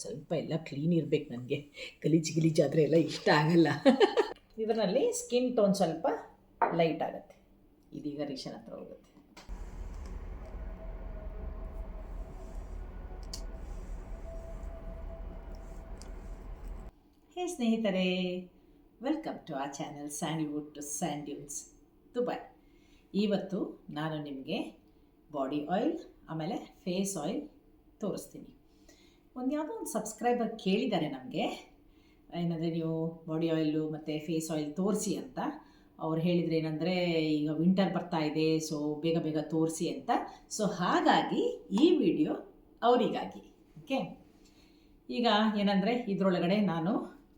ಒಂದು ಸ್ವಲ್ಪ ಎಲ್ಲ ಕ್ಲೀನ್ ಇರಬೇಕು ನನಗೆ. ಗಲೀಜು ಆದರೆ ಎಲ್ಲ ಇಷ್ಟ ಆಗಲ್ಲ. ಇದರಲ್ಲಿ ಸ್ಕಿನ್ ಟೋನ್ ಸ್ವಲ್ಪ ಲೈಟ್ ಆಗುತ್ತೆ. ಇದೀಗ ರೀಷನ್ ಹತ್ರ ಹೋಗುತ್ತೆ. ಹೇ ಸ್ನೇಹಿತರೆ ವೆಲ್ಕಮ್ ಟು ಆ ಚಾನಲ್ ಸ್ಯಾನಿವುಡ್ ಟು ಸ್ಯಾಂಡ್ಯೂನ್ಸ್ ದುಬೈ ಇವತ್ತು ನಾನು ನಿಮಗೆ ಬಾಡಿ ಆಯಿಲ್ ಆಮೇಲೆ ಫೇಸ್ ಆಯಿಲ್ ತೋರಿಸ್ತೀನಿ. ಒಂದು ಯಾವುದೋ ಒಂದು ಸಬ್ಸ್ಕ್ರೈಬರ್ ಕೇಳಿದ್ದಾರೆ ನಮಗೆ. ಏನಂದರೆ ನೀವು ಬಾಡಿ ಆಯಿಲು ಮತ್ತು ಫೇಸ್ ಆಯಿಲ್ ತೋರಿಸಿ ಅಂತ. ಅವ್ರು ಹೇಳಿದ್ರು ಏನಂದರೆ, ಈಗ ವಿಂಟರ್ ಬರ್ತಾ ಇದೆ ಸೊ ಬೇಗ ಬೇಗ ತೋರಿಸಿ ಅಂತ. ಸೊ ಹಾಗಾಗಿ ಈ ವಿಡಿಯೋ ಅವರಿಗಾಗಿ ಓಕೆ ಈಗ ಏನಂದರೆ, ಇದರೊಳಗಡೆ ನಾನು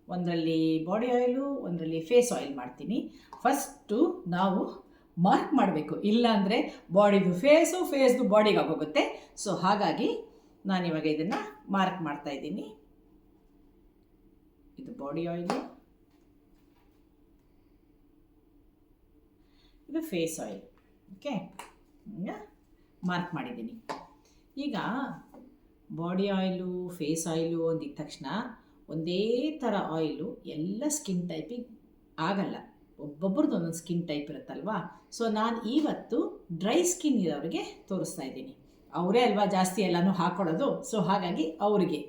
ಒಂದರಲ್ಲಿ ಬಾಡಿ ಆಯಿಲು ಒಂದರಲ್ಲಿ ಫೇಸ್ ಆಯಿಲ್ ಮಾಡ್ತೀನಿ. ಫಸ್ಟು ನಾವು ಮಾರ್ಕ್ ಮಾಡಬೇಕು. ಇಲ್ಲಾಂದರೆ ಬಾಡಿದು ಫೇಸು ಫೇಸ್ದು ಬಾಡಿಗೆ ಆಗೋಗುತ್ತೆ. ಸೊ ಹಾಗಾಗಿ ನಾನಿವಾಗ ಇದನ್ನು ಮಾರ್ಕ್ ಮಾಡ್ತಾ ಇದ್ದೀನಿ. ಇದು ಬಾಡಿ ಆಯಿಲು ಇದು ಫೇಸ್ ಆಯಿಲ್ ಓಕೆ ಮಾರ್ಕ್ ಮಾಡಿದ್ದೀನಿ. ಈಗ ಬಾಡಿ ಆಯಿಲು ಫೇಸ್ ಆಯಿಲು ಅಂದಿದ ತಕ್ಷಣ ಒಂದೇ ಥರ ಆಯಿಲು ಎಲ್ಲ ಸ್ಕಿನ್ ಟೈಪಿಗೆ ಆಗಲ್ಲ. ಒಬ್ಬೊಬ್ರದ್ದು ಒಂದೊಂದು ಸ್ಕಿನ್ ಟೈಪ್ ಇರುತ್ತಲ್ವಾ? ಸೊ ನಾನು ಇವತ್ತು ಡ್ರೈ ಸ್ಕಿನ್ ಇರೋರಿಗೆ ತೋರಿಸ್ತಾ ಇದ್ದೀನಿ. ಅವರೇ ಅಲ್ವಾ ಜಾಸ್ತಿ ಎಲ್ಲನೂ ಹಾಕೊಳ್ಳೋದು ಸೊ ಹಾಗಾಗಿ ಅವರಿಗೆ.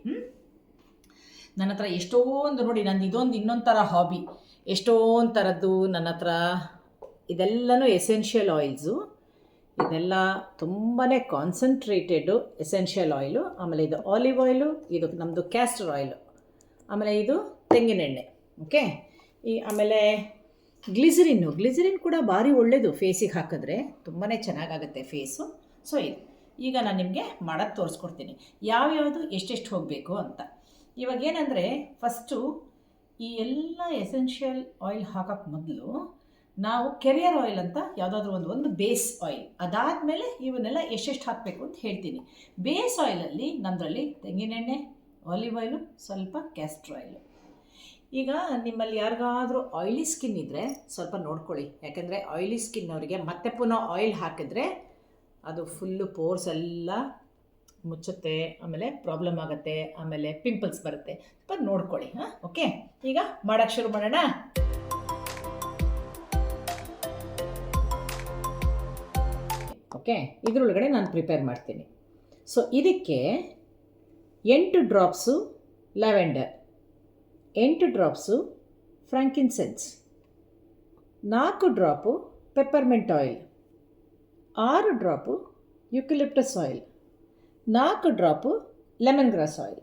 ನನ್ನ ಹತ್ರ ಎಷ್ಟೊಂದು ನೋಡಿ ನಂದು ಇದೊಂದು ಇನ್ನೊಂದು ಥರ ಹಾಬಿ ಎಷ್ಟೊಂದು ಥರದ್ದು ನನ್ನ ಹತ್ರ ಇದೆಲ್ಲನೂ ಎಸೆನ್ಷಿಯಲ್ ಆಯಿಲ್ಸು ಇದೆಲ್ಲ ತುಂಬಾ ಕಾನ್ಸಂಟ್ರೇಟೆಡು ಎಸೆನ್ಷಿಯಲ್ ಆಯಿಲು ಆಮೇಲೆ ಇದು ಆಲಿವ್ ಆಯಿಲು ಇದು ನಮ್ಮದು ಕ್ಯಾಸ್ಟರ್ ಆಯಿಲು ಆಮೇಲೆ ಇದು ತೆಂಗಿನೆಣ್ಣೆ ಓಕೆ ಈ ಆಮೇಲೆ ಗ್ಲಿಸರಿನ್ನು ಗ್ಲಿಸರಿನ್ ಕೂಡ ಭಾರಿ ಒಳ್ಳೆಯದು ಫೇಸಿಗೆ ಹಾಕಿದ್ರೆ. ತುಂಬಾ ಚೆನ್ನಾಗಾಗುತ್ತೆ ಫೇಸು ಸೊ ಇದು. ಈಗ ನಾನು ನಿಮಗೆ ಮಾಡೋದು ತೋರಿಸ್ಕೊಡ್ತೀನಿ. ಯಾವ್ಯಾವುದು ಎಷ್ಟೆಷ್ಟು ಹೋಗಬೇಕು ಅಂತ. ಇವಾಗ ಏನಂದರೆ ಫಸ್ಟು ಈ ಎಲ್ಲ ಎಸೆನ್ಷಿಯಲ್ ಆಯಿಲ್ ಹಾಕೋಕ್ಕೆ ಮೊದಲು ನಾವು ಕೆರಿಯರ್ ಆಯಿಲ್ ಅಂತ ಯಾವುದಾದ್ರೂ ಒಂದು ಒಂದು ಬೇಸ್ ಆಯಿಲ್ ಅದಾದಮೇಲೆ ಇವನ್ನೆಲ್ಲ ಎಷ್ಟೆಷ್ಟು ಹಾಕಬೇಕು ಅಂತ ಹೇಳ್ತೀನಿ. ಬೇಸ್ ಆಯಿಲಲ್ಲಿ ನಮ್ಮದ್ರಲ್ಲಿ ತೆಂಗಿನೆಣ್ಣೆ ಆಲಿವ್ ಆಯಿಲು ಸ್ವಲ್ಪ ಕ್ಯಾಸ್ಟರ್ ಆಯಿಲು ಈಗ ನಿಮ್ಮಲ್ಲಿ ಯಾರಿಗಾದರೂ ಆಯಿಲಿ ಸ್ಕಿನ್ ಇದ್ದರೆ ಸ್ವಲ್ಪ ನೋಡ್ಕೊಳ್ಳಿ. ಯಾಕೆಂದರೆ ಆಯಿಲಿ ಸ್ಕಿನ್ ಅವರಿಗೆ ಮತ್ತೆ ಪುನಃ ಆಯಿಲ್ ಹಾಕಿದ್ರೆ ಅದು ಫುಲ್ಲು ಪೋರ್ಸ್ ಎಲ್ಲ ಮುಚ್ಚುತ್ತೆ, ಆಮೇಲೆ ಪ್ರಾಬ್ಲಮ್ ಆಗುತ್ತೆ, ಆಮೇಲೆ ಪಿಂಪಲ್ಸ್ ಬರುತ್ತೆ. ಸ್ವಲ್ಪ ನೋಡ್ಕೊಳ್ಳಿ, ಹಾಂ? ಓಕೆ ಈಗ ಮಾಡೋಕ್ಕೆ ಶುರು ಮಾಡೋಣ. ಓಕೆ ಇದರೊಳಗಡೆ ನಾನು ಪ್ರಿಪೇರ್ ಮಾಡ್ತೀನಿ. ಸೊ ಇದಕ್ಕೆ ಎಂಟು ಡ್ರಾಪ್ಸು ಲ್ಯಾವೆಂಡರ್ ಎಂಟು ಡ್ರಾಪ್ಸು ಫ್ರಾಂಕಿನ್ಸೆನ್ಸ್ ನಾಲ್ಕು ಡ್ರಾಪು ಪೆಪ್ಪರ್ಮೆಂಟ್ ಆಯಿಲ್ ಆರು ಡ್ರಾಪು ಯುಕಿಲಿಪ್ಟಸ್ ಆಯಿಲ್ ನಾಲ್ಕು ಡ್ರಾಪು ಲೆಮನ್ ಗ್ರಾಸ್ ಆಯಿಲ್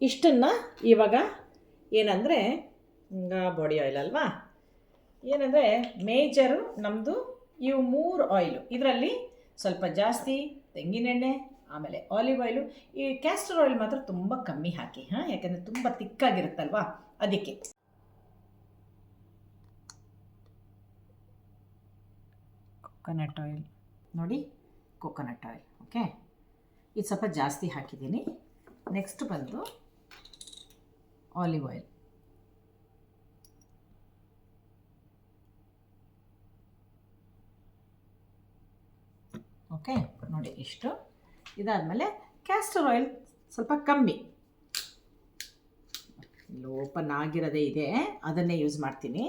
ಇಷ್ಟನ್ನು ಇವಾಗ ಏನಂದರೆ ಬಾಡಿ ಆಯಿಲ್ ಅಲ್ವಾ? ಏನಂದರೆ ಮೇಜರು ನಮ್ಮದು ಇವು ಮೂರು ಆಯಿಲು ಇದರಲ್ಲಿ ಸ್ವಲ್ಪ ಜಾಸ್ತಿ ತೆಂಗಿನೆಣ್ಣೆ, ಆಮೇಲೆ ಆಲಿವ್ ಆಯಿಲು ಈ ಕ್ಯಾಸ್ಟರ್ ಆಯಿಲ್ ಮಾತ್ರ ತುಂಬ ಕಮ್ಮಿ ಹಾಕಿ, ಹಾಂ? ಯಾಕೆಂದರೆ ತುಂಬ ತಿಕ್ಕಾಗಿರುತ್ತಲ್ವಾ? ಅದಕ್ಕೆ. ಕೊಕೊನಟ್ ಆಯಿಲ್ ನೋಡಿ ಕೊಕೊನಟ್ ಆಯಿಲ್ ಓಕೆ ಇದು ಸ್ವಲ್ಪ ಜಾಸ್ತಿ ಹಾಕಿದ್ದೀನಿ. ನೆಕ್ಸ್ಟ್ ಬಂದು ಆಲಿವ್ ಆಯಿಲ್ ಓಕೆ ನೋಡಿ ಇಷ್ಟು. ಇದಾದಮೇಲೆ ಕ್ಯಾಸ್ಟರ್ ಆಯಿಲ್ ಸ್ವಲ್ಪ ಕಮ್ಮಿ. ಓಪನ್ ಆಗಿರೋದೇ ಇದೆ, ಅದನ್ನೇ ಯೂಸ್ ಮಾಡ್ತೀನಿ.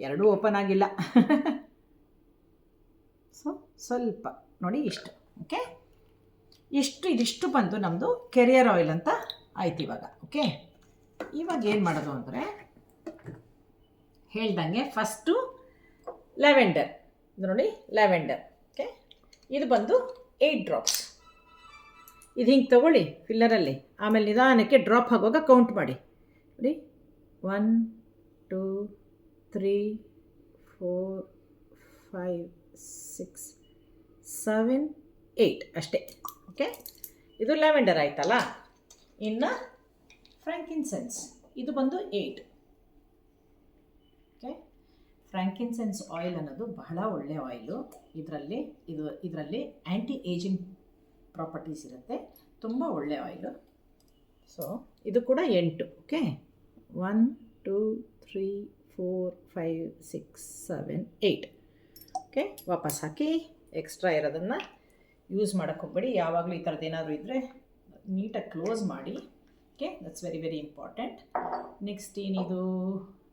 ಎರಡೂ ಓಪನ್ ಆಗಿಲ್ಲ. ಸೊ ಸ್ವಲ್ಪ ನೋಡಿ ಇಷ್ಟು ಓಕೆ ಇಷ್ಟು, ಇದಿಷ್ಟು ಬಂದು ನಮ್ಮದು ಕೆರಿಯರ್ ಆಯಿಲ್ ಅಂತ ಆಯ್ತು ಇವಾಗ ಓಕೆ ಇವಾಗ ಏನು ಮಾಡೋದು ಅಂದರೆ ಹೇಳ್ದಂಗೆ ಫಸ್ಟು ಲ್ಯಾವೆಂಡರ್ ಇದು ನೋಡಿ ಲ್ಯಾವೆಂಡರ್ ಓಕೆ ಇದು ಬಂದು ಏಯ್ಟ್ ಡ್ರಾಪ್ಸ್ ಇದು ಹಿಂಗೆ ತಗೊಳ್ಳಿ ಫಿಲ್ಲರಲ್ಲಿ ಆಮೇಲೆ ನಿಧಾನಕ್ಕೆ ಡ್ರಾಪ್ ಆಗುವಾಗ ಕೌಂಟ್ ಮಾಡಿ. ನೋಡಿ one two three four five six seven eight ಅಷ್ಟೇ. ಓಕೆ ಇದು ಲ್ಯಾವೆಂಡರ್ ಆಯ್ತಲ್ಲ? ಇನ್ನು ಫ್ರ್ಯಾಂಕಿನ್ಸೆನ್ಸ್ ಇದು ಬಂದು ಏಯ್ಟ್ ಓಕೆ ಫ್ರ್ಯಾಂಕಿನ್ಸೆನ್ಸ್ ಆಯಿಲ್ ಅನ್ನೋದು ಬಹಳ ಒಳ್ಳೆಯ ಆಯಿಲು ಇದರಲ್ಲಿ, ಇದು, ಇದರಲ್ಲಿ ಆ್ಯಂಟಿ ಏಜಿಂಗ್ ಪ್ರಾಪರ್ಟೀಸ್ ಇರುತ್ತೆ. ತುಂಬ ಒಳ್ಳೆಯ ಆಯಿಲು ಸೊ ಇದು ಕೂಡ ಎಂಟು. Okay one two three four five six seven eight okay ವಾಪಸ್ ಹಾಕಿ ಎಕ್ಸ್ಟ್ರಾ ಇರೋದನ್ನು ಯೂಸ್ ಮಾಡೋಕ್ಕೆ ಹೋಗ್ಬೇಡಿ ಯಾವಾಗಲೂ ಈ ಥರದ್ದು ಏನಾದರೂ ಇದ್ದರೆ ನೀಟಾಗಿ ಕ್ಲೋಸ್ ಮಾಡಿ. Okay that's very very important next ಏನಿದು?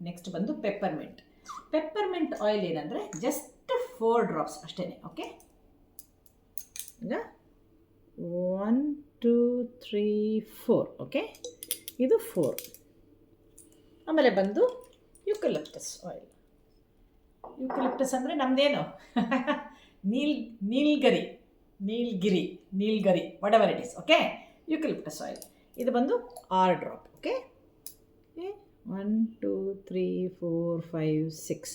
ನೆಕ್ಸ್ಟ್ ಬಂದು ಪೆಪ್ಪರ್ಮೆಂಟ್ ಪೆಪ್ಪರ್ಮೆಂಟ್ ಆಯಿಲ್ ಏನಂದರೆ ಜಸ್ಟ್ ಫೋರ್ ಡ್ರಾಪ್ಸ್ ಅಷ್ಟೇ ಓಕೆ ಈಗ one two three four okay ಇದು ಫೋರ್ ಆಮೇಲೆ ಬಂದು ಯುಕಲಿಪ್ಟಸ್ ಆಯಿಲ್ ಯುಕಲಿಪ್ಟಸ್ ಅಂದರೆ ನಮ್ಮದೇನು ನೀಲ್, ನೀಲ್ಗರಿ, ನೀಲ್ಗಿರಿ, ನೀಲ್ಗರಿ whatever it is okay eucalyptus oil ಇದು ಬಂದು R drop okay one two three four five six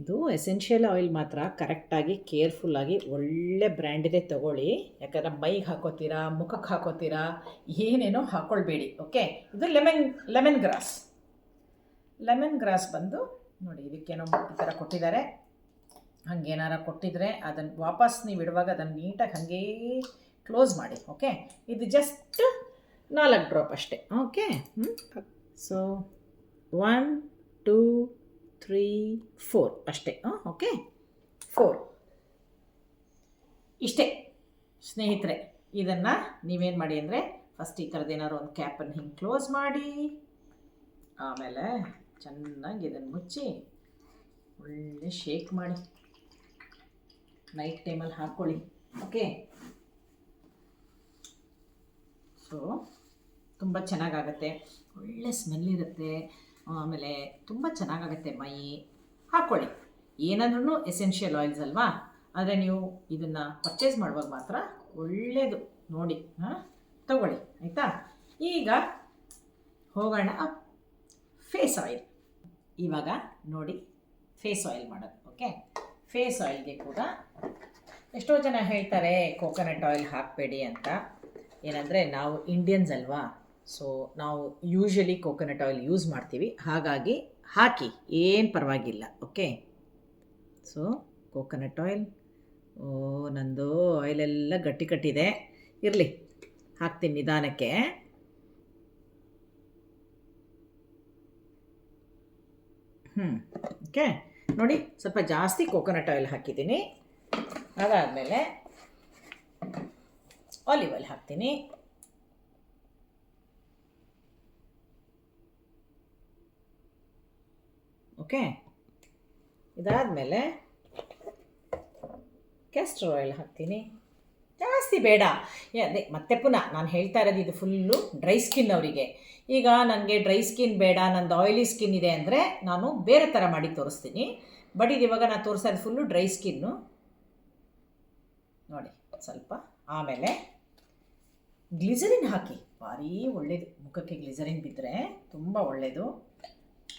ಇದು ಎಸೆನ್ಷಿಯಲ್ ಆಯಿಲ್ ಮಾತ್ರ ಕರೆಕ್ಟಾಗಿ ಕೇರ್ಫುಲ್ಲಾಗಿ ಒಳ್ಳೆ ಬ್ರ್ಯಾಂಡಿದೆ ತಗೊಳ್ಳಿ. ಯಾಕಂದರೆ ಮೈಗೆ ಹಾಕೋತೀರಾ ಮುಖಕ್ಕೆ ಹಾಕೋತೀರಾ, ಏನೇನೋ ಹಾಕ್ಕೊಳ್ಬೇಡಿ ಓಕೆ ಇದು lemon lemon grass lemon grass ಬಂದು ನೋಡಿ ಇದಕ್ಕೇನೋ ಈ ಥರ ಕೊಟ್ಟಿದ್ದಾರೆ. ಹಂಗೇನಾರ ಕೊಟ್ಟಿದ್ರೆ ಅದನ್ನು ವಾಪಸ್ ನೀವು ಇಡುವಾಗ ಅದನ್ನು ನೀಟಾಗಿ ಹಾಗೇ ಕ್ಲೋಸ್ ಮಾಡಿ, ಓಕೆ? ಇದು ಜಸ್ಟ್ ನಾಲ್ಕು ಡ್ರಾಪ್ ಅಷ್ಟೇ, okay? So one two three four ಅಷ್ಟೇ ಓಕೆ? ಫೋರ್ ಇಷ್ಟೇ, ಸ್ನೇಹಿತರೆ, ಇದನ್ನು ನೀವೇನು ಮಾಡಿ ಅಂದರೆ ಫಸ್ಟ್ ಈ ಥರದ್ದು ಏನಾದ್ರು ಒಂದು ಕ್ಯಾಪನ್ನು ಹಿಂಗೆ ಕ್ಲೋಸ್ ಮಾಡಿ, ಆಮೇಲೆ ಚೆನ್ನಾಗಿ ಇದನ್ನು ಮುಚ್ಚಿ ಒಳ್ಳೆ ಶೇಕ್ ಮಾಡಿ. ನೈಟ್ ಟೈಮಲ್ಲಿ ಹಾಕ್ಕೊಳ್ಳಿ ಓಕೆ ಸೊ ತುಂಬ ಚೆನ್ನಾಗಾಗತ್ತೆ. ಒಳ್ಳೆ ಸ್ಮೆಲ್ ಇರುತ್ತೆ. ಆಮೇಲೆ ತುಂಬ ಚೆನ್ನಾಗಾಗತ್ತೆ ಮೈ. ಹಾಕ್ಕೊಳ್ಳಿ ಏನಾದ್ರೂ ಎಸೆನ್ಷಿಯಲ್ ಆಯಿಲ್ಸ್ ಅಲ್ವಾ? ಆದರೆ ನೀವು ಇದನ್ನು ಪರ್ಚೇಸ್ ಮಾಡುವಾಗ ಮಾತ್ರ ಒಳ್ಳೆಯದು ನೋಡಿ, ಹಾಂ? ತಗೊಳ್ಳಿ. ಆಯಿತಾ? ಈಗ ಹೋಗೋಣ. ಫೇಸ್ ಆಯಿಲ್ ಇವಾಗ ನೋಡಿ ಫೇಸ್ ಆಯಿಲ್ ಮಾಡೋದು ಓಕೆ ಫೇಸ್ ಆಯಿಲ್ಗೆ ಕೂಡ ಎಷ್ಟೋ ಜನ ಹೇಳ್ತಾರೆ ಕೋಕೋನಟ್ ಆಯಿಲ್ ಹಾಕಬೇಡಿ ಅಂತ. ಏನಂದರೆ ನಾವು ಇಂಡಿಯನ್ಸ್ ಅಲ್ವಾ? ಸೊ ನಾವು ಯೂಶ್ವಲಿ ಕೋಕೋನಟ್ ಆಯಿಲ್ ಯೂಸ್ ಮಾಡ್ತೀವಿ. ಹಾಗಾಗಿ ಹಾಕಿ, ಏನು ಪರವಾಗಿಲ್ಲ ಓಕೆ ಸೊ ಕೋಕೋನಟ್ ಆಯಿಲ್ ಓ, ನಂದು ಆಯಿಲೆಲ್ಲ ಗಟ್ಟಿ ಕಟ್ಟಿದೆ. ಇರಲಿ, ಹಾಕ್ತೀನಿ ನಿಧಾನಕ್ಕೆ. ಓಕೆ ನೋಡಿ, ಸ್ವಲ್ಪ ಜಾಸ್ತಿ ಕೋಕೋನಟ್ ಆಯಿಲ್ ಹಾಕಿದ್ದೀನಿ. ಅದಾದಮೇಲೆ ಆಲಿವ್ ಆಯಿಲ್ ಹಾಕ್ತೀನಿ. ಓಕೆ ಇದಾದಮೇಲೆ ಕ್ಯಾಸ್ಟರ್ ಆಯಿಲ್ ಹಾಕ್ತೀನಿ. ಜಾಸ್ತಿ ಬೇಡ. ಅದೇ, ಮತ್ತೆ ಪುನಃ ನಾನು ಹೇಳ್ತಾ ಇರೋದು ಇದು ಫುಲ್ಲು ಡ್ರೈ ಸ್ಕಿನ್ ಅವರಿಗೆ. ಈಗ ನನಗೆ ಡ್ರೈ ಸ್ಕಿನ್ ಬೇಡ, ನಂದು ಆಯಿಲಿ ಸ್ಕಿನ್ ಇದೆ ಅಂದರೆ ನಾನು ಬೇರೆ ಥರ ಮಾಡಿ ತೋರಿಸ್ತೀನಿ. ಬಟ್ ಇದು ಇವಾಗ ನಾನು ತೋರಿಸೋದು ಫುಲ್ಲು ಡ್ರೈ ಸ್ಕಿನ್ನು ನೋಡಿ, ಸ್ವಲ್ಪ ಆಮೇಲೆ ಗ್ಲಿಸರಿನ್ ಹಾಕಿ. ಭಾರಿ ಒಳ್ಳೆಯದು ಮುಖಕ್ಕೆ ಗ್ಲಿಸರಿನ್ ಬಿದ್ದರೆ ತುಂಬ ಒಳ್ಳೆಯದು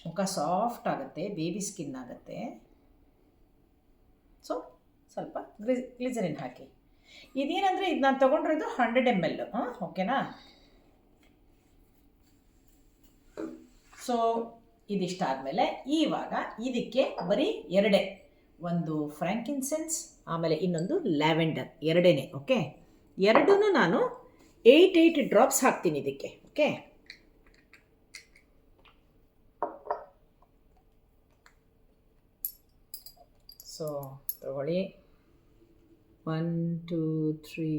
ಮುಖ ಸಾಫ್ಟ್ ಆಗುತ್ತೆ ಬೇಬಿ ಸ್ಕಿನ್ ಆಗುತ್ತೆ. ಸೊ ಸ್ವಲ್ಪ ಗ್ಲಿ ಗ್ಲಿಸರಿನ್ ಹಾಕಿ. ಇದೇನಂದರೆ ಇದು ನಾನು ತಗೊಂಡಿರೋದು ಹಂಡ್ರೆಡ್ ಎಂ ಎಲ್ ಓಕೆನಾ? ಸೊ ಇದಿಷ್ಟ ಆದಮೇಲೆ ಇವಾಗ ಇದಕ್ಕೆ ಬರೀ ಎರಡೇ. ಒಂದು ಫ್ರ್ಯಾಂಕಿನ್ಸೆನ್ಸ್ ಆಮೇಲೆ ಇನ್ನೊಂದು ಲ್ಯಾವೆಂಡರ್ ಎರಡೇನೆ, ಓಕೆ? ಎರಡೂ ನಾನು ಏಯ್ಟ್ ಏಯ್ಟ್ ಡ್ರಾಪ್ಸ್ ಹಾಕ್ತೀನಿ ಇದಕ್ಕೆ, ಓಕೆ? ಸೊ ತಗೊಳ್ಳಿ. One two three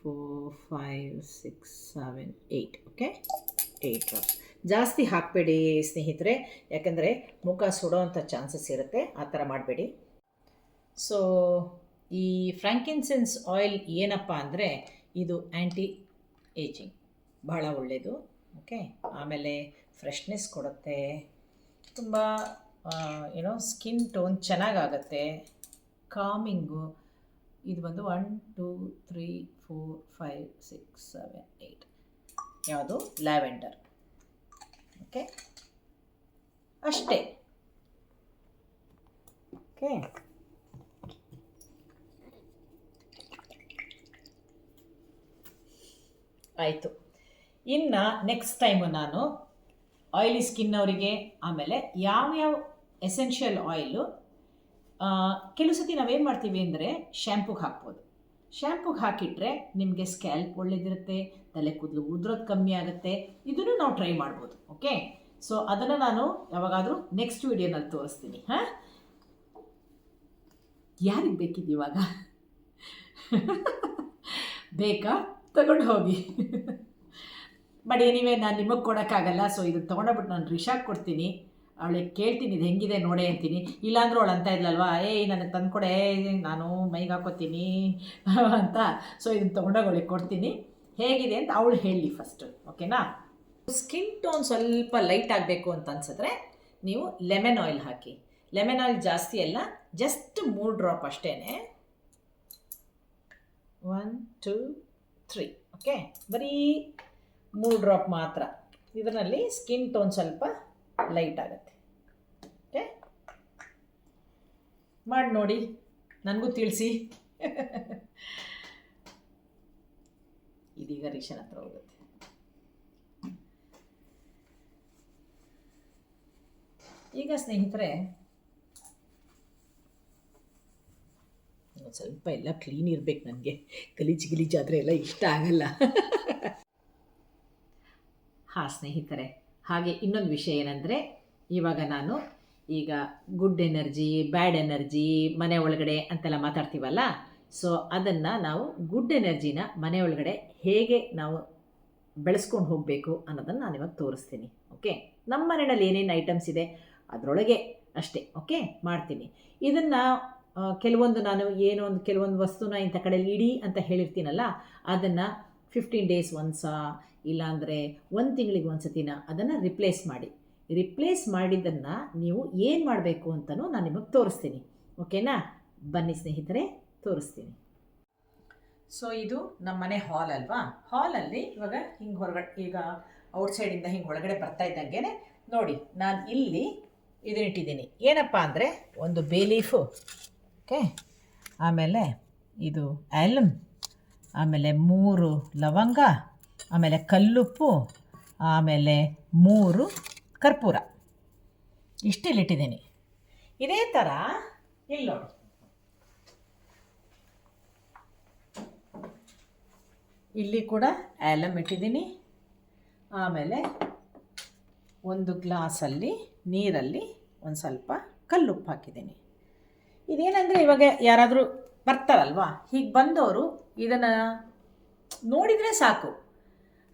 four five six seven eight okay eight drops ಜಾಸ್ತಿ ಹಾಕಬೇಡಿ ಸ್ನೇಹಿತರೆ, ಯಾಕಂದರೆ ಮುಖ ಸುಡೋವಂಥ ಚಾನ್ಸಸ್ ಇರುತ್ತೆ. ಆ ಥರ ಮಾಡಬೇಡಿ. ಸೊ ಈ ಫ್ರ್ಯಾಂಕಿನ್ಸೆನ್ಸ್ ಆಯಿಲ್ ಏನಪ್ಪ ಅಂದರೆ ಇದು ಆ್ಯಂಟಿ ಏಜಿಂಗ್ ಬಹಳ ಒಳ್ಳೆಯದು ಓಕೆ ಆಮೇಲೆ ಫ್ರೆಶ್ನೆಸ್ ಕೊಡುತ್ತೆ. ತುಂಬ ಏನೋ ಸ್ಕಿನ್ ಟೋನ್ ಚೆನ್ನಾಗಾಗತ್ತೆ. ಕಾಮಿಂಗು ಇದು ಬಂದು one two three four five six seven eight ಯಾವುದು? ಲ್ಯಾವೆಂಡರ್ ಓಕೆ ಅಷ್ಟೇ. ಓಕೆ ಆಯಿತು. ಇನ್ನು ನೆಕ್ಸ್ಟ್ ಟೈಮು ನಾನು ಆಯಿಲಿ ಸ್ಕಿನ್ ಅವರಿಗೆ ಆಮೇಲೆ ಯಾವ್ಯಾವ ಎಸೆನ್ಷಿಯಲ್ ಆಯಿಲು ಕೆಲವು ಸತಿ ನಾವೇನು ಮಾಡ್ತೀವಿ ಅಂದರೆ ಶ್ಯಾಂಪುಗೆ ಹಾಕ್ಬೋದು. ಶ್ಯಾಂಪುಗೆ ಹಾಕಿಟ್ರೆ ನಿಮಗೆ ಸ್ಕ್ಯಾಲ್ಪ್ ಒಳ್ಳೇದಿರುತ್ತೆ, ತಲೆ ಕೂದಲು ಉದ್ರೋದು ಕಮ್ಮಿ ಆಗುತ್ತೆ. ಇದನ್ನು ನಾವು ಟ್ರೈ ಮಾಡ್ಬೋದು ಓಕೆ ಸೊ ಅದನ್ನು ನಾನು ಯಾವಾಗಾದರೂ ನೆಕ್ಸ್ಟ್ ವಿಡಿಯೋನಲ್ಲಿ ತೋರಿಸ್ತೀನಿ, ಹಾಂ? ಯಾರಿಗೆ ಬೇಕಿದ್ದು ಇವಾಗ? ಬೇಕಾ? ತಗೊಂಡು ಹೋಗಿ. ಬಟ್ ಏನಿವೆ ನಾನು ನಿಮಗೆ ಕೊಡೋಕ್ಕಾಗಲ್ಲ ಸೊ ಇದನ್ನು ತೊಗೊಂಡೋಗ್ಬಿಟ್ಟು ನಾನು ರಿಷಾಕ್ ಕೊಡ್ತೀನಿ. ಅವಳಿಗೆ ಕೇಳ್ತೀನಿ, ಇದು ಹೆಂಗಿದೆ ನೋಡೆ ಅಂತೀನಿ. ಇಲ್ಲಾಂದ್ರೂ ಅವಳು ಅಂತ ಇದ್ಲಲ್ವಾ? ಏಯ್, ನನಗೆ ತಂದ್ಕೊಡೆ ನಾನು ಮೈಗೆ ಹಾಕೋತೀನಿ ಅಂತ. ಸೊ ಇದನ್ನು ತೊಗೊಂಡೋಗಿ ಅವಳಿಗೆ ಕೊಡ್ತೀನಿ. ಹೇಗಿದೆ ಅಂತ ಅವಳು ಹೇಳಿ ಫಸ್ಟು ಓಕೆನಾ ಸ್ಕಿನ್ ಟೋನ್ ಸ್ವಲ್ಪ ಲೈಟ್ ಆಗಬೇಕು ಅಂತ ಅನ್ಸಿದ್ರೆ ನೀವು ಲೆಮನ್ ಆಯಿಲ್ ಹಾಕಿ. ಲೆಮನ್ ಆಯಿಲ್ ಜಾಸ್ತಿ ಅಲ್ಲ ಜಸ್ಟ್ ಮೂರು ಡ್ರಾಪ್ ಅಷ್ಟೇ ಒನ್ ಟು ತ್ರೀ ಓಕೆ ಬರೀ ಮೂರು ಡ್ರಾಪ್ ಮಾತ್ರ. ಇದರಲ್ಲಿ ಸ್ಕಿನ್ ಟೋನ್ ಸ್ವಲ್ಪ ಲೈಟ್ ಆಗುತ್ತೆ. ಓಕೆ ಮಾಡಿ ನೋಡಿ. ನನಗೂ ತಿಳಿಸಿ. ಇದೀಗ ರಿಷನ್ ಹತ್ರ ಹೋಗುತ್ತೆ. ಈಗ ಸ್ನೇಹಿತರೆ ಸ್ವಲ್ಪ ಎಲ್ಲ ಕ್ಲೀನ್ ಇರ್ಬೇಕು ನನಗೆ. ಗಲೀಜು ಗಲೀಜಾದರೆ ಎಲ್ಲ ಇಷ್ಟ ಆಗಲ್ಲ. ಹಾಂ ಸ್ನೇಹಿತರೆ ಹಾಗೆ ಇನ್ನೊಂದು ವಿಷಯ ಏನಂದರೆ, ಇವಾಗ ನಾನು ಈಗ ಗುಡ್ ಎನರ್ಜಿ ಬ್ಯಾಡ್ ಎನರ್ಜಿ ಮನೆ ಒಳಗಡೆ ಅಂತೆಲ್ಲ ಮಾತಾಡ್ತೀವಲ್ಲ ಸೊ ಅದನ್ನು ನಾವು ಗುಡ್ ಎನರ್ಜಿನ ಮನೆ ಒಳಗಡೆ ಹೇಗೆ ನಾವು ಬೆಳೆಸ್ಕೊಂಡು ಹೋಗಬೇಕು ಅನ್ನೋದನ್ನು ನಾನು ಇವಾಗ ತೋರಿಸ್ತೀನಿ ಓಕೆ ನಮ್ಮ ಮನೆಯಲ್ಲಿ ಏನೇನು ಐಟಮ್ಸ್ ಇದೆ, ಅದರೊಳಗೆ ಅಷ್ಟೇ ಓಕೆ ಮಾಡ್ತೀನಿ. ಇದನ್ನು ಕೆಲವೊಂದು ನಾನು ಏನೋ ಒಂದು, ಕೆಲವೊಂದು ವಸ್ತುನ ಇಂಥ ಕಡೆಯಲ್ಲಿ ಇಡಿ ಅಂತ ಹೇಳಿರ್ತೀನಲ್ಲ, ಅದನ್ನು ಫಿಫ್ಟೀನ್ ಡೇಸ್ ಒನ್ಸ ಇಲ್ಲಾಂದರೆ ಒಂದು ತಿಂಗಳಿಗೆ ಒಂದು ಸತಿನ ಅದನ್ನು ರಿಪ್ಲೇಸ್ ಮಾಡಿ. ರಿಪ್ಲೇಸ್ ಮಾಡಿದ್ದನ್ನು ನೀವು ಏನು ಮಾಡಬೇಕು ಅಂತಲೂ ನಾನು ನಿಮಗೆ ತೋರಿಸ್ತೀನಿ. ಓಕೆನಾ ಬನ್ನಿ ಸ್ನೇಹಿತರೆ, ತೋರಿಸ್ತೀನಿ. ಸೊ ಇದು ನಮ್ಮ ಮನೆ ಹಾಲ್ ಅಲ್ವಾ? ಹಾಲಲ್ಲಿ ಇವಾಗ ಹಿಂಗೆ ಹೊರಗಡೆ ಈಗ ಔಟ್ಸೈಡಿಂದ ಹಿಂಗೆ ಒಳಗಡೆ ಬರ್ತಾ ಇದ್ದಂಗೆ ನೋಡಿ, ನಾನು ಇಲ್ಲಿ ಇದನ್ನಿಟ್ಟಿದ್ದೀನಿ ಏನಪ್ಪ ಅಂದರೆ ಒಂದು ಬೇಲೀಫು ಓಕೆ ಆಮೇಲೆ ಇದು ಆ್ಯಲಮ್ ಆಮೇಲೆ ಮೂರು ಲವಂಗ. ಆಮೇಲೆ ಕಲ್ಲುಪ್ಪು, ಆಮೇಲೆ ಮೂರು ಕರ್ಪೂರ. ಇಷ್ಟಿಲ್ಲಿಟ್ಟಿದ್ದೀನಿ ಇದೇ ಥರ ಇಲ್ಲಿ ಇಲ್ಲಿ ಕೂಡ ಆ್ಯಲಮ್ ಇಟ್ಟಿದ್ದೀನಿ. ಆಮೇಲೆ ಒಂದು ಗ್ಲಾಸಲ್ಲಿ ನೀರಲ್ಲಿ ಒಂದು ಸ್ವಲ್ಪ ಕಲ್ಲುಪ್ಪು ಹಾಕಿದ್ದೀನಿ. ಇದೇನಂದರೆ ಇವಾಗ ಯಾರಾದರೂ ಬರ್ತಾರಲ್ವಾ? ಹೀಗೆ ಬಂದವರು ಇದನ್ನು ನೋಡಿದರೆ ಸಾಕು.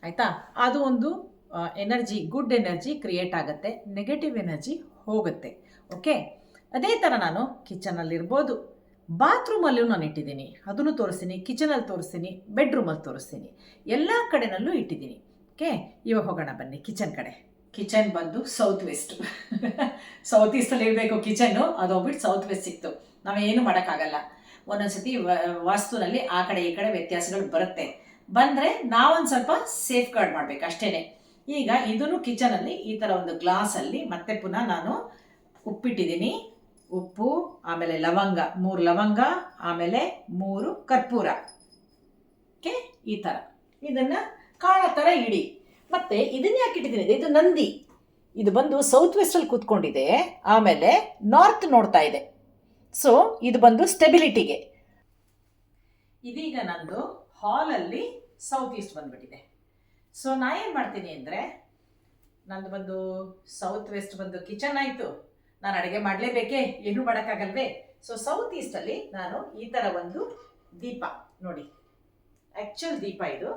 ಆಯಿತಾ? ಅದು ಒಂದು ಎನರ್ಜಿ ಗುಡ್ ಎನರ್ಜಿ ಕ್ರಿಯೇಟ್ ಆಗುತ್ತೆ ನೆಗೆಟಿವ್ ಎನರ್ಜಿ ಹೋಗುತ್ತೆ. ಓಕೆ ಅದೇ ಥರ ನಾನು ಕಿಚನಲ್ಲಿರ್ಬೋದು ಬಾತ್ರೂಮಲ್ಲೂ ನಾನು ಇಟ್ಟಿದ್ದೀನಿ. ಅದನ್ನು ತೋರಿಸ್ತೀನಿ ಕಿಚನಲ್ಲಿ ತೋರಿಸ್ತೀನಿ ಬೆಡ್ರೂಮಲ್ಲಿ ತೋರಿಸ್ತೀನಿ. ಎಲ್ಲ ಕಡೆನಲ್ಲೂ ಇಟ್ಟಿದ್ದೀನಿ. ಓಕೆ ಇವಾಗ ಹೋಗೋಣ ಬನ್ನಿ ಕಿಚನ್ ಕಡೆ. ಕಿಚನ್ ಬಂದು ಸೌತ್ ವೆಸ್ಟ್ ಸೌತ್ ಈಸ್ಟಲ್ಲಿ ಇರಬೇಕು ಕಿಚನ್ನು ಅದು ಹೋಗ್ಬಿಟ್ಟು ಸೌತ್ ವೆಸ್ಟ್ ಸಿಕ್ತು ನಾವೇನು ಮಾಡೋಕ್ಕಾಗಲ್ಲ. ಒಂದೊಂದ್ಸತಿ ವಾಸ್ತುನಲ್ಲಿ ಆ ಕಡೆ ಈ ಕಡೆ ವ್ಯತ್ಯಾಸಗಳು ಬರುತ್ತೆ. ಬಂದರೆ ನಾವೊಂದು ಸ್ವಲ್ಪ ಸೇಫ್ ಗಾರ್ಡ್ ಮಾಡಬೇಕು ಅಷ್ಟೇನೆ. ಈಗ ಇದನ್ನು ಕಿಚನಲ್ಲಿ ಈ ಥರ ಒಂದು ಗ್ಲಾಸಲ್ಲಿ ಮತ್ತೆ ಪುನಃ ನಾನು ಉಪ್ಪಿಟ್ಟಿದ್ದೀನಿ. ಉಪ್ಪು, ಆಮೇಲೆ ಲವಂಗ, ಮೂರು ಲವಂಗ, ಆಮೇಲೆ ಮೂರು ಕರ್ಪೂರ. ಓಕೆ ಈ ಥರ ಇದನ್ನು ಕಾಳ ಥರ ಇಡಿ. ಮತ್ತೆ ಇದನ್ನ ಯಾಕೆ ಇಟ್ಟಿದ್ದೀನಿ ಇದು ನಂದಿ. ಇದು ಬಂದು ಸೌತ್ ವೆಸ್ಟಲ್ಲಿ ಕೂತ್ಕೊಂಡಿದೆ. ಆಮೇಲೆ ನಾರ್ತ್ ನೋಡ್ತಾ ಇದೆ. ಸೊ ಇದು ಬಂದು ಸ್ಟೆಬಿಲಿಟಿಗೆ ಇದೀಗ ನಂದು ಹಾಲಲ್ಲಿ ಸೌತ್ ಈಸ್ಟ್ ಬಂದ್ಬಿಟ್ಟಿದೆ. ಸೊ ನಾ ಏನು ಮಾಡ್ತೀನಿ ಅಂದರೆ, ನಂದು ಬಂದು ಸೌತ್ ವೆಸ್ಟ್ ಬಂದು ಕಿಚನ್ ಆಯಿತು. ನಾನು ಅಡುಗೆ ಮಾಡಲೇಬೇಕೇ? ಏನೂ ಮಾಡೋಕ್ಕಾಗಲ್ವೇ? ಸೊ ಸೌತ್ ಈಸ್ಟಲ್ಲಿ ನಾನು ಈ ಥರ ಒಂದು ದೀಪ ನೋಡಿ. ಆ್ಯಕ್ಚುಲ್ ದೀಪ ಇದು.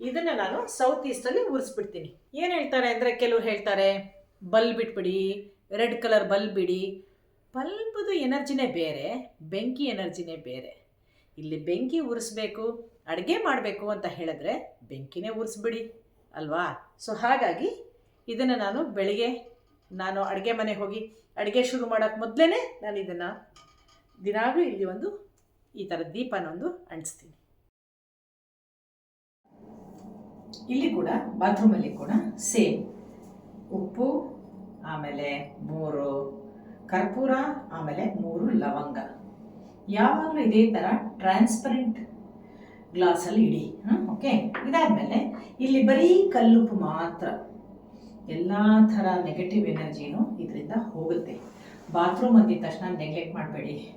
ಇದನ್ನು ನಾನು ಸೌತ್ ಈಸ್ಟಲ್ಲಿ ಉರಿಸ್ಬಿಡ್ತೀನಿ. ಏನು ಹೇಳ್ತಾರೆ ಅಂದರೆ ಕೆಲವ್ರು ಹೇಳ್ತಾರೆ, ಬಲ್ಬ್ ಬಿಟ್ಬಿಡಿ ರೆಡ್ ಕಲರ್ ಬಲ್ಬ್ ಬಿಡಿ ಬಲ್ಬದು ಎನರ್ಜಿನೇ ಬೇರೆ, ಬೆಂಕಿ ಎನರ್ಜಿನೇ ಬೇರೆ. ಇಲ್ಲಿ ಬೆಂಕಿ ಉರಿಸ್ಬೇಕು. ಅಡುಗೆ ಮಾಡಬೇಕು ಅಂತ ಹೇಳಿದ್ರೆ ಬೆಂಕಿನೇ ಉರಿಸ್ಬಿಡಿ, ಅಲ್ವಾ? ಸೊ ಹಾಗಾಗಿ ಇದನ್ನು ನಾನು ಬೆಳಿಗ್ಗೆ ನಾನು ಅಡುಗೆ ಮನೆಗೆ ಹೋಗಿ ಅಡುಗೆ ಶುರು ಮಾಡೋಕ್ಕೆ ಮೊದಲೇ ನಾನು ಇದನ್ನು ದಿನಾಗಲೂ ಇಲ್ಲಿ ಒಂದು ಈ ಥರ ದೀಪನೊಂದು ಅಂಟಿಸ್ತೀನಿ. ಇಲ್ಲಿ ಕೂಡ ಬಾತ್ರೂಮಲ್ಲಿ ಕೂಡ ಸೇಮ್ ಉಪ್ಪು, ಆಮೇಲೆ ಮೂರು ಕರ್ಪೂರ, ಆಮೇಲೆ ಮೂರು ಲವಂಗ. ಯಾವಾಗಲೂ ಇದೇ ಥರ ಟ್ರಾನ್ಸ್ಪರೆಂಟ್ ಗ್ಲಾಸಲ್ಲಿ ಇಡಿ. ಓಕೆ ಇದಾದಮೇಲೆ ಇಲ್ಲಿ ಬರೀ ಕಲ್ಲುಪ್ಪು ಮಾತ್ರ. ಎಲ್ಲ ಥರ ನೆಗೆಟಿವ್ ಎನರ್ಜಿನೂ ಇದರಿಂದ ಹೋಗುತ್ತೆ. ಬಾತ್ರೂಮ್ ಅಂದಿದ ತಕ್ಷಣ ನೆಗ್ಲೆಕ್ಟ್ ಮಾಡಬೇಡಿ.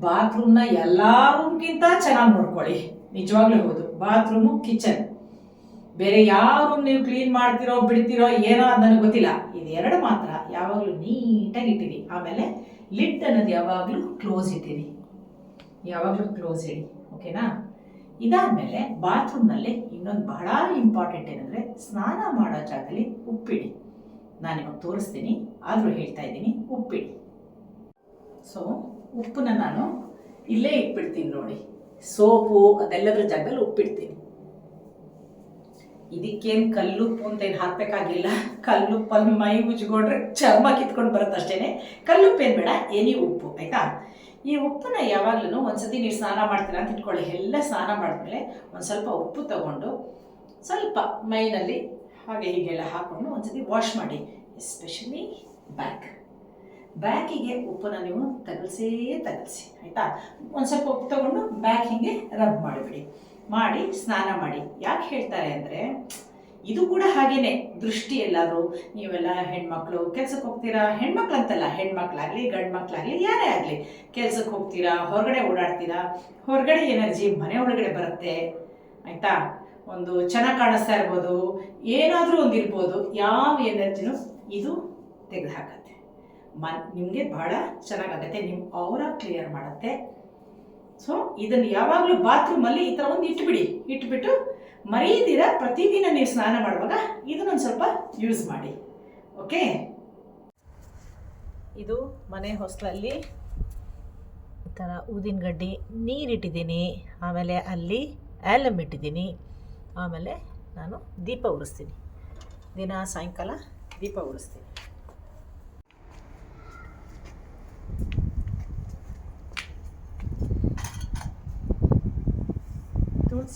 ಬಾತ್ರೂಮ್ನ ಎಲ್ಲ ರೂಮ್ಗಿಂತ ಚೆನ್ನಾಗಿ ನೋಡ್ಕೊಳ್ಳಿ. ನಿಜವಾಗ್ಲೂ ಹೌದು. ಬಾತ್ರೂಮು ಕಿಚನ್ ಬೇರೆ ಯಾವ ರೂಮ್ ನೀವು ಕ್ಲೀನ್ ಮಾಡ್ತಿರೋ, ಬಿಡ್ತಿರೋ, ಏನೋ ಅದು ನನಗೆ ಗೊತ್ತಿಲ್ಲ. ಇದೆರಡು ಮಾತ್ರ ಯಾವಾಗಲೂ ನೀಟಾಗಿ ಇಟ್ಟಿರಿ. ಆಮೇಲೆ ಲಿಡ್ ಅನ್ನೋದು ಯಾವಾಗಲೂ ಕ್ಲೋಸ್ ಇಟ್ಟಿರಿ. ಯಾವಾಗಲೂ ಕ್ಲೋಸ್ ಇಡಿ. ಓಕೆನಾ ಇದಾದಮೇಲೆ ಬಾತ್ರೂಮ್ನಲ್ಲಿ ಇನ್ನೊಂದು ಬಹಳ ಇಂಪಾರ್ಟೆಂಟ್ ಏನಂದರೆ ಸ್ನಾನ ಮಾಡೋ ಜಾಗದಲ್ಲಿ ಉಪ್ಪಿಡಿ. ನಾನು ನಿಮಗೆ ತೋರಿಸ್ತೀನಿ, ಆದರೂ ಹೇಳ್ತಾ ಇದ್ದೀನಿ, ಉಪ್ಪಿಡಿ. ಸೊ ಉಪ್ಪನ್ನ ನಾನು ಇಲ್ಲೇ ಇಟ್ಬಿಡ್ತೀನಿ ನೋಡಿ. ಸೋಪು, ಅದೆಲ್ಲದ್ರ ಜಾಗದಲ್ಲಿ ಉಪ್ಪಿಡ್ತೀನಿ. ಇದಕ್ಕೇನು ಕಲ್ಲುಪ್ಪು ಅಂತ ಏನು ಹಾಕಬೇಕಾಗಿಲ್ಲ. ಕಲ್ಲುಪ್ಪಲ್ಲಿ ಮೈ ಉಜ್ಕೊಂಡ್ರೆ ಚರ್ಮ ಕಿತ್ಕೊಂಡು ಬರುತ್ತೆ ಅಷ್ಟೇನೆ ಕಲ್ಲುಪ್ಪೇನು ಬೇಡ, ಎನಿ ಉಪ್ಪು, ಆಯಿತಾ? ಈ ಉಪ್ಪನ್ನ ಯಾವಾಗಲೂ ಒಂದ್ಸತಿ ನೀವು ಸ್ನಾನ ಮಾಡ್ತೀರಾ ಅಂತ ಇಟ್ಕೊಳ್ಳಿ. ಎಲ್ಲ ಸ್ನಾನ ಮಾಡಿದ್ಮೇಲೆ ಒಂದು ಸ್ವಲ್ಪ ಉಪ್ಪು ತಗೊಂಡು ಸ್ವಲ್ಪ ಮೈನಲ್ಲಿ ಹಾಗೆ ಹೀಗೆಲ್ಲ ಹಾಕೊಂಡು ಒಂದ್ಸತಿ ವಾಶ್ ಮಾಡಿ. ಎಸ್ಪೆಷಲಿ ಬ್ಯಾಕ್ ಬ್ಯಾಕಿಗೆ ಉಪ್ಪನ್ನ ನೀವು ತಗಲ್ಸೇ ತಗಲ್ಸಿ, ಆಯಿತಾ? ಒಂದು ಸ್ವಲ್ಪ ಉಪ್ಪು ತಗೊಂಡು ಬ್ಯಾಕ್ ಹಿಂಗೆ ರಬ್ ಮಾಡಿಬಿಡಿ. ಮಾಡಿ, ಸ್ನಾನ ಮಾಡಿ. ಯಾಕೆ ಹೇಳ್ತಾರೆ ಅಂದರೆ ಇದು ಕೂಡ ಹಾಗೇನೆ. ದೃಷ್ಟಿ ಎಲ್ಲಾದರೂ, ನೀವೆಲ್ಲ ಹೆಣ್ಮಕ್ಳು ಕೆಲ್ಸಕ್ಕೆ ಹೋಗ್ತೀರಾ? ಹೆಣ್ಮಕ್ಳು ಅಂತಲ್ಲ ಹೆಣ್ಮಕ್ಳಾಗಲಿ ಗಂಡು ಮಕ್ಳಾಗಲಿ ಯಾರೇ ಆಗಲಿ. ಕೆಲ್ಸಕ್ಕೆ ಹೋಗ್ತೀರಾ? ಹೊರಗಡೆ ಓಡಾಡ್ತೀರಾ? ಹೊರಗಡೆ ಎನರ್ಜಿ ಮನೆ ಒಳಗಡೆ ಬರುತ್ತೆ. ಆಯಿತಾ? ಒಂದು ಚೆನ್ನಾಗಿ ಕಾಣಿಸ್ತಾ ಇರ್ಬೋದು. ಏನಾದರೂ ಒಂದು ಇರ್ಬೋದು. ಯಾವ ಎನರ್ಜಿನೂ ಇದು ತೆಗೆದು ಹಾಕತ್ತೆ ಮನ್ ನಿಮಗೆ ಬಹಳ ಚೆನ್ನಾಗಾಗತ್ತೆ. ನಿಮ್ಮ ಅವರ ಕ್ಲಿಯರ್ ಮಾಡುತ್ತೆ. ಸೊ ಇದನ್ನು ಯಾವಾಗಲೂ ಬಾತ್ರೂಮಲ್ಲಿ ಈ ಥರ ಒಂದು ಇಟ್ಬಿಡಿ. ಇಟ್ಬಿಟ್ಟು ಮರೀದಿರ ಪ್ರತಿದಿನ ನೀವು ಸ್ನಾನ ಮಾಡುವಾಗ ಇದನ್ನೊಂದು ಸ್ವಲ್ಪ ಯೂಸ್ ಮಾಡಿ. ಓಕೆ ಇದು ಮನೆ ಹೊಸ್ಲಲ್ಲಿ ಈ ಥರ ಊದಿನ ಗಡ್ಡಿ ನೀರಿಟ್ಟಿದ್ದೀನಿ. ಆಮೇಲೆ ಅಲ್ಲಿ ಆ್ಯಲಮ್ ಇಟ್ಟಿದ್ದೀನಿ. ಆಮೇಲೆ ನಾನು ದೀಪ ಉರಿಸ್ತೀನಿ. ದಿನ ಸಾಯಂಕಾಲ ದೀಪ ಉರಿಸ್ತೀನಿ.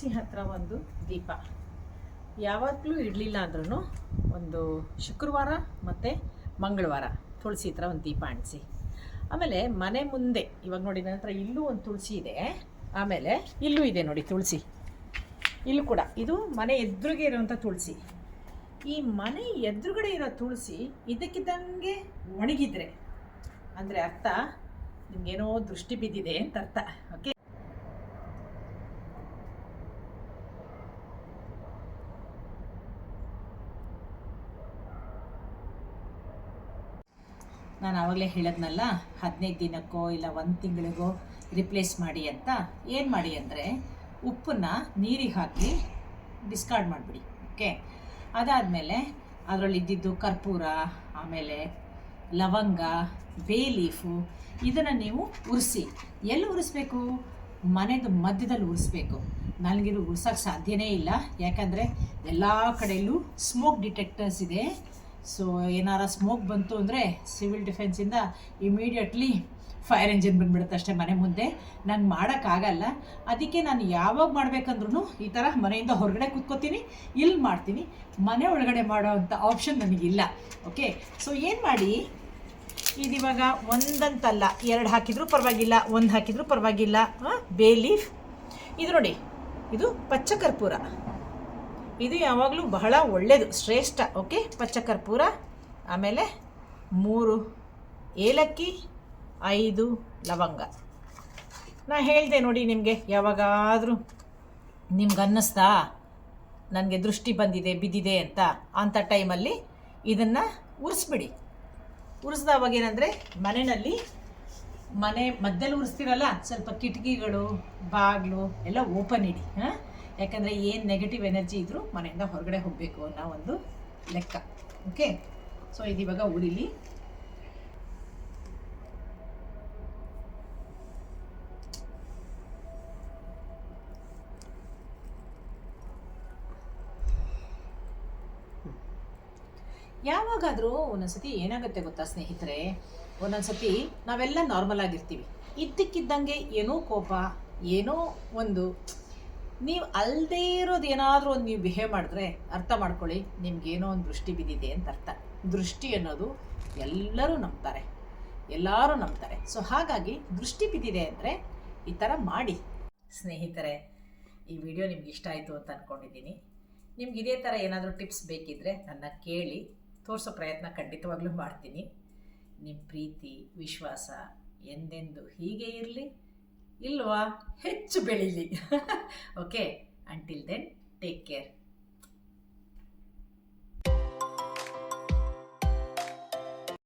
ತುಳಸಿ ಹತ್ರ ಒಂದು ದೀಪ. ಯಾವಾಗಲೂ ಇಡಲಿಲ್ಲ ಅಂದ್ರೂ ಒಂದು ಶುಕ್ರವಾರ ಮತ್ತು ಮಂಗಳವಾರ ತುಳಸಿ ಹತ್ರ ಒಂದು ದೀಪ ಅಂಟಿಸಿ. ಆಮೇಲೆ ಮನೆ ಮುಂದೆ, ಇವಾಗ ನೋಡಿ ನನ್ನ ಹತ್ರ ಇಲ್ಲೂ ಒಂದು ತುಳಸಿ ಇದೆ. ಆಮೇಲೆ ಇಲ್ಲೂ ಇದೆ ನೋಡಿ ತುಳಸಿ. ಇಲ್ಲೂ ಕೂಡ. ಇದು ಮನೆ ಎದುರಿಗೆ ಇರುವಂಥ ತುಳಸಿ. ಈ ಮನೆ ಎದುರುಗಡೆ ಇರೋ ತುಳಸಿ ಇದಕ್ಕಿದ್ದಂಗೆ ಒಣಗಿದ್ರೆ. ಅಂದರೆ ಅರ್ಥ, ನಿಮಗೇನೋ ದೃಷ್ಟಿ ಬಿದ್ದಿದೆ ಅಂತ ಅರ್ಥ, ಓಕೆ? ನಾನು ಆವಾಗಲೇ ಹೇಳದ್ನಲ್ಲ, ಹದಿನೈದು ದಿನಕ್ಕೋ ಇಲ್ಲ ಒಂದು ತಿಂಗಳಿಗೋ ರಿಪ್ಲೇಸ್ ಮಾಡಿ ಅಂತ. ಏನು ಮಾಡಿ ಅಂದರೆ ಉಪ್ಪನ್ನು ನೀರಿಗೆ ಹಾಕಿ ಡಿಸ್ಕಾರ್ಡ್ ಮಾಡಿಬಿಡಿ ಓಕೆ ಅದಾದಮೇಲೆ ಅದರಲ್ಲಿ ಇದ್ದಿದ್ದು ಕರ್ಪೂರ, ಆಮೇಲೆ ಲವಂಗ ಬೇ ಲೀಫು ಇದನ್ನು ನೀವು ಉರಿಸಿ. ಎಲ್ಲಿ ಉರಿಸ್ಬೇಕು? ಮನೆದು ಮಧ್ಯದಲ್ಲಿ ಉರಿಸ್ಬೇಕು. ನನಗಿದು ಉರ್ಸೋಕ್ಕೆ ಸಾಧ್ಯವೇ ಇಲ್ಲ. ಯಾಕಂದರೆ ಎಲ್ಲ ಕಡೆಯಲ್ಲೂ ಸ್ಮೋಕ್ ಡಿಟೆಕ್ಟರ್ಸ್ ಇದೆ. ಸೊ ಏನಾರ ಸ್ಮೋಕ್ ಬಂತು ಅಂದರೆ ಸಿವಿಲ್ ಡಿಫೆನ್ಸಿಂದ ಇಮಿಡಿಯೇಟ್ಲಿ ಫೈರ್ ಇಂಜಿನ್ ಬಂದುಬಿಡುತ್ತೆ ಅಷ್ಟೇ ಮನೆ ಮುಂದೆ. ನಂಗೆ ಮಾಡೋಕ್ಕಾಗಲ್ಲ ಅದಕ್ಕೆ ನಾನು ಯಾವಾಗ ಮಾಡಬೇಕಂದ್ರೂ ಈ ಥರ ಮನೆಯಿಂದ ಹೊರಗಡೆ ಕೂತ್ಕೋತೀನಿ, ಇಲ್ಲಿ ಮಾಡ್ತೀನಿ. ಮನೆ ಒಳಗಡೆ ಮಾಡೋ ಅಂಥ ಆಪ್ಷನ್ ನನಗಿಲ್ಲ. ಓಕೆ ಸೊ ಏನು ಮಾಡಿ? ಇದಿವಾಗ ಒಂದಂತಲ್ಲ. ಎರಡು ಹಾಕಿದರೂ ಪರವಾಗಿಲ್ಲ, ಒಂದು ಹಾಕಿದರೂ ಪರವಾಗಿಲ್ಲ. ಬೇ ಲೀಫ್ ಇದು ನೋಡಿ. ಇದು ಪಚ್ಚ ಕರ್ಪೂರ ಇದು ಯಾವಾಗಲೂ ಬಹಳ ಒಳ್ಳೆಯದು ಶ್ರೇಷ್ಠ ಓಕೆ ಪಚ್ಚ ಕರ್ಪೂರ ಆಮೇಲೆ ಮೂರು, ಏಲಕ್ಕಿ, ಐದು, ಲವಂಗ. ನಾ ಹೇಳಿದೆ ನೋಡಿ ನಿಮಗೆ, ಯಾವಾಗಾದರೂ ನಿಮ್ಗೆ ಅನ್ನಿಸ್ತಾ? ನನಗೆ ದೃಷ್ಟಿ ಬಂದಿದೆ, ಬಿದ್ದಿದೆ ಅಂತ ಅಂಥ ಟೈಮಲ್ಲಿ ಇದನ್ನು ಉರಿಸ್ಬಿಡಿ. ಉರಿಸ್ದವಾಗ ಏನಂದರೆ, ಮನೆಯಲ್ಲಿ ಮನೆ ಮಧ್ಯದಲ್ಲಿ ಉರಿಸ್ತೀರಲ್ಲ, ಸ್ವಲ್ಪ ಕಿಟಕಿಗಳು, ಬಾಗಿಲು ಎಲ್ಲ ಓಪನ್ ಇಡಿ, ಹಾಂ? ಯಾಕಂದರೆ ಏನು ನೆಗೆಟಿವ್ ಎನರ್ಜಿ ಇದ್ದರೂ ಮನೆಯಿಂದ ಹೊರಗಡೆ ಹೋಗಬೇಕು ಅನ್ನೋ ಒಂದು ಲೆಕ್ಕ. ಓಕೆ ಸೊ ಇದಿವಾಗ ಉಳಿಲಿ. ಯಾವಾಗಾದರೂ ಒಂದೊಂದ್ಸತಿ ಏನಾಗುತ್ತೆ ಗೊತ್ತಾ ಸ್ನೇಹಿತರೆ? ಒಂದೊಂದ್ಸತಿ ನಾವೆಲ್ಲ ನಾರ್ಮಲ್ ಆಗಿರ್ತೀವಿ. ಇದ್ದಕ್ಕಿದ್ದಂಗೆ ಏನೋ ಕೋಪ, ಏನೋ ಒಂದು ನೀವು ಅಲ್ಲದೇ ಇರೋದು ಏನಾದರೂ ಒಂದು ನೀವು ಬಿಹೇವ್ ಮಾಡಿದ್ರೆ ಅರ್ಥ ಮಾಡ್ಕೊಳ್ಳಿ, ನಿಮ್ಗೇನೋ ಒಂದು ದೃಷ್ಟಿ ಬಿದ್ದಿದೆ ಅಂತ ಅರ್ಥ. ದೃಷ್ಟಿ ಅನ್ನೋದು ಎಲ್ಲರೂ ನಂಬ್ತಾರೆ. ಎಲ್ಲರೂ ನಂಬ್ತಾರೆ. ಸೊ ಹಾಗಾಗಿ ದೃಷ್ಟಿ ಬಿದ್ದಿದೆ ಅಂದರೆ ಈ ಥರ ಮಾಡಿ. ಸ್ನೇಹಿತರೆ, ಈ ವಿಡಿಯೋ ನಿಮ್ಗೆ ಇಷ್ಟ ಆಯಿತು ಅಂತ ಅಂದ್ಕೊಂಡಿದ್ದೀನಿ ನಿಮ್ಗೆ ಇದೇ ಥರ ಏನಾದರೂ ಟಿಪ್ಸ್ ಬೇಕಿದ್ದರೆ ನನ್ನ ಕೇಳಿ, ತೋರಿಸೋ ಪ್ರಯತ್ನ ಖಂಡಿತವಾಗ್ಲೂ ಮಾಡ್ತೀನಿ. ನಿಮ್ಮ ಪ್ರೀತಿ, ವಿಶ್ವಾಸ ಎಂದೆಂದು ಹೀಗೆ ಇರಲಿ. ಇಲ್ವಾ? ಹೆಚ್ಚು ಬೆಳೀಲಿ. Okay until then take care